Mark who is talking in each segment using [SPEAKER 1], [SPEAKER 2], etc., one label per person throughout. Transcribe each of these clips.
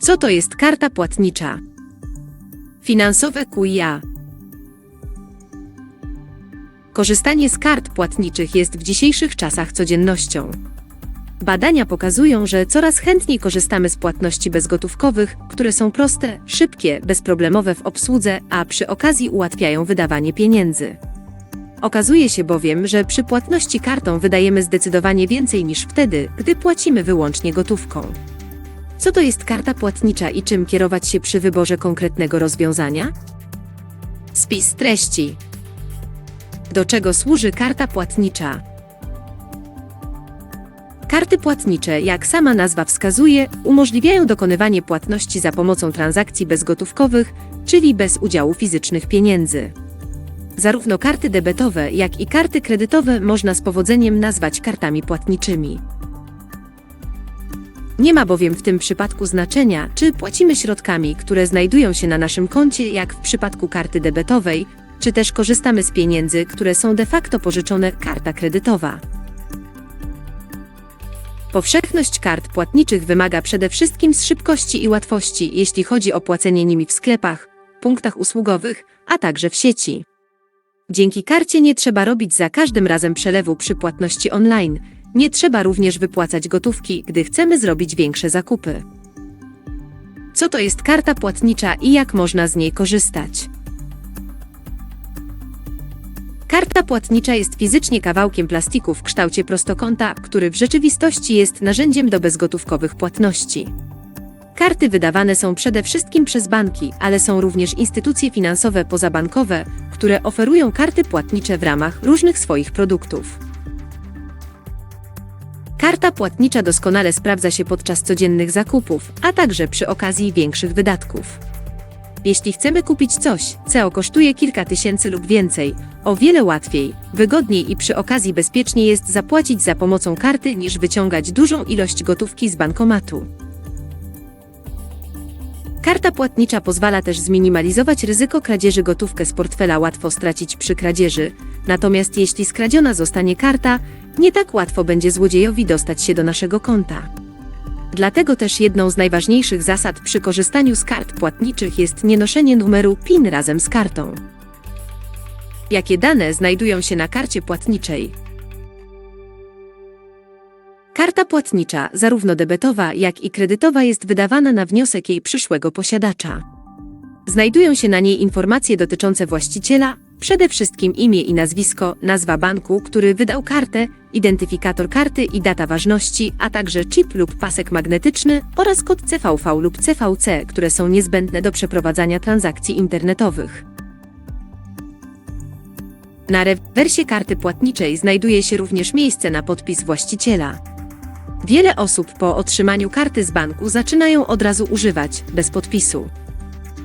[SPEAKER 1] Co to jest karta płatnicza? Finansowe QIA. Korzystanie z kart płatniczych jest w dzisiejszych czasach codziennością. Badania pokazują, że coraz chętniej korzystamy z płatności bezgotówkowych, które są proste, szybkie, bezproblemowe w obsłudze, a przy okazji ułatwiają wydawanie pieniędzy. Okazuje się bowiem, że przy płatności kartą wydajemy zdecydowanie więcej niż wtedy, gdy płacimy wyłącznie gotówką. Co to jest karta płatnicza i czym kierować się przy wyborze konkretnego rozwiązania? Spis treści. Do czego służy karta płatnicza? Karty płatnicze, jak sama nazwa wskazuje, umożliwiają dokonywanie płatności za pomocą transakcji bezgotówkowych, czyli bez udziału fizycznych pieniędzy. Zarówno karty debetowe, jak i karty kredytowe można z powodzeniem nazwać kartami płatniczymi. Nie ma bowiem w tym przypadku znaczenia, czy płacimy środkami, które znajdują się na naszym koncie, jak w przypadku karty debetowej, czy też korzystamy z pieniędzy, które są de facto pożyczone karta kredytowa. Powszechność kart płatniczych wymaga przede wszystkim z szybkości i łatwości, jeśli chodzi o płacenie nimi w sklepach, punktach usługowych, a także w sieci. Dzięki karcie nie trzeba robić za każdym razem przelewu przy płatności online, nie trzeba również wypłacać gotówki, gdy chcemy zrobić większe zakupy. Co to jest karta płatnicza i jak można z niej korzystać? Karta płatnicza jest fizycznie kawałkiem plastiku w kształcie prostokąta, który w rzeczywistości jest narzędziem do bezgotówkowych płatności. Karty wydawane są przede wszystkim przez banki, ale są również instytucje finansowe pozabankowe, które oferują karty płatnicze w ramach różnych swoich produktów. Karta płatnicza doskonale sprawdza się podczas codziennych zakupów, a także przy okazji większych wydatków. Jeśli chcemy kupić coś, co kosztuje kilka tysięcy lub więcej, o wiele łatwiej, wygodniej i przy okazji bezpiecznie jest zapłacić za pomocą karty niż wyciągać dużą ilość gotówki z bankomatu. Karta płatnicza pozwala też zminimalizować ryzyko kradzieży gotówkę z portfela łatwo stracić przy kradzieży, natomiast jeśli skradziona zostanie karta, nie tak łatwo będzie złodziejowi dostać się do naszego konta. Dlatego też jedną z najważniejszych zasad przy korzystaniu z kart płatniczych jest nienoszenie numeru PIN razem z kartą. Jakie dane znajdują się na karcie płatniczej? Karta płatnicza, zarówno debetowa, jak i kredytowa, jest wydawana na wniosek jej przyszłego posiadacza. Znajdują się na niej informacje dotyczące właściciela, przede wszystkim imię i nazwisko, nazwa banku, który wydał kartę, identyfikator karty i data ważności, a także chip lub pasek magnetyczny oraz kod CVV lub CVC, które są niezbędne do przeprowadzania transakcji internetowych. Na rewersie karty płatniczej znajduje się również miejsce na podpis właściciela. Wiele osób po otrzymaniu karty z banku zaczynają od razu używać, bez podpisu.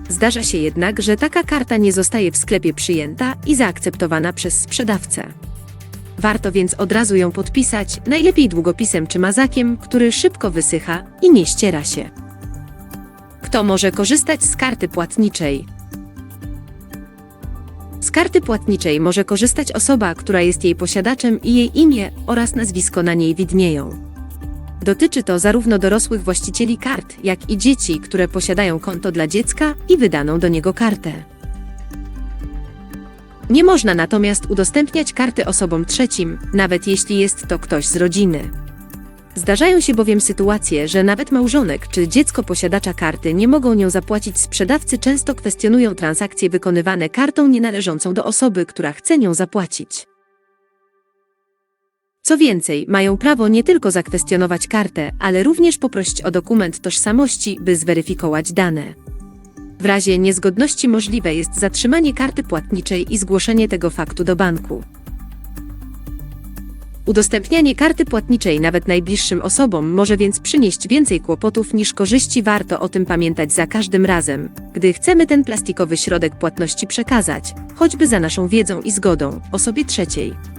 [SPEAKER 1] Zdarza się jednak, że taka karta nie zostaje w sklepie przyjęta i zaakceptowana przez sprzedawcę. Warto więc od razu ją podpisać, najlepiej długopisem czy mazakiem, który szybko wysycha i nie ściera się. Kto może korzystać z karty płatniczej? Z karty płatniczej może korzystać osoba, która jest jej posiadaczem i jej imię oraz nazwisko na niej widnieją. Dotyczy to zarówno dorosłych właścicieli kart, jak i dzieci, które posiadają konto dla dziecka i wydaną do niego kartę. Nie można natomiast udostępniać karty osobom trzecim, nawet jeśli jest to ktoś z rodziny. Zdarzają się bowiem sytuacje, że nawet małżonek czy dziecko posiadacza karty nie mogą nią zapłacić sprzedawcy często kwestionują transakcje wykonywane kartą nienależącą do osoby, która chce nią zapłacić. Co więcej, mają prawo nie tylko zakwestionować kartę, ale również poprosić o dokument tożsamości, by zweryfikować dane. W razie niezgodności możliwe jest zatrzymanie karty płatniczej i zgłoszenie tego faktu do banku. Udostępnianie karty płatniczej nawet najbliższym osobom może więc przynieść więcej kłopotów niż korzyści. Warto o tym pamiętać za każdym razem, gdy chcemy ten plastikowy środek płatności przekazać, choćby za naszą wiedzą i zgodą, osobie trzeciej.